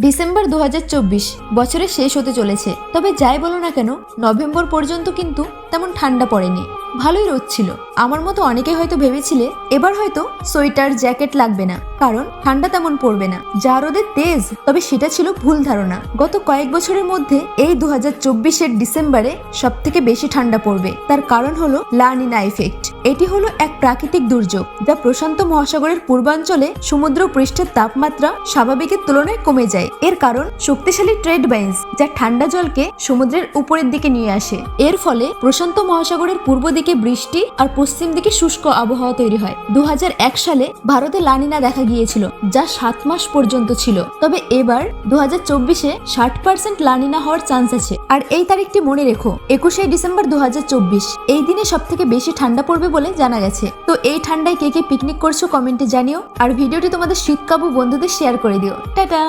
December দু বছরের শেষ হতে চলেছে। তবে যাই বলো না কেন, নভেম্বর পর্যন্ত কিন্তু তেমন ঠান্ডা পড়েনি। ভালোই রোদ ছিল। আমার মতো অনেকে হয়তো ভেবেছিলে, এবার হয়তো সোয়েটার, জ্যাকেট লাগবে না। কারণ ঠান্ডা তেমন পড়বে না। যা রোদের তেজ, তবে সেটা ছিল ভুল ধারণা। গত কয়েক বছরের মধ্যে এই দু হাজার চব্বিশের ডিসেম্বরে সব থেকে বেশি ঠান্ডা পড়বে। তার কারণ হলো লানিনা ইফেক্ট। এটি হলো এক প্রাকৃতিক দুর্যোগ যা প্রশান্ত মহাসাগরের পূর্বাঞ্চলে সমুদ্র পৃষ্ঠের তাপমাত্রা স্বাভাবিকের তুলনায় কমে যায়। এর কারণ শক্তিশালী ট্রেড বাইন্স যা ঠান্ডা জলকে সমুদ্রের উপরের দিকে নিয়ে আসে। এর ফলে প্রশান্ত মহাসাগরের পূর্ব দিকে বৃষ্টি আর পশ্চিম দিকে শুষ্ক আবহাওয়া তৈরি হয়। দু হাজার এক সালে ভারতে লানিনা দেখা গিয়েছিল, যা সাত মাস পর্যন্ত ছিল। তবে এবার দু হাজার চব্বিশে ষাট পার্সেন্ট লানিনা হওয়ার চান্স আছে। আর এই তারিখটি মনে রেখো, একুশে ডিসেম্বর দু হাজার চব্বিশ। এই দিনে সব থেকে বেশি ঠান্ডা পড়বে বলে জানা গেছে। তো এই ঠান্ডায় কে কে পিকনিক করছ কমেন্টে জানিও। আর ভিডিওটি তোমাদের শীতকাবু বন্ধুদের শেয়ার করে দিও। টাটা!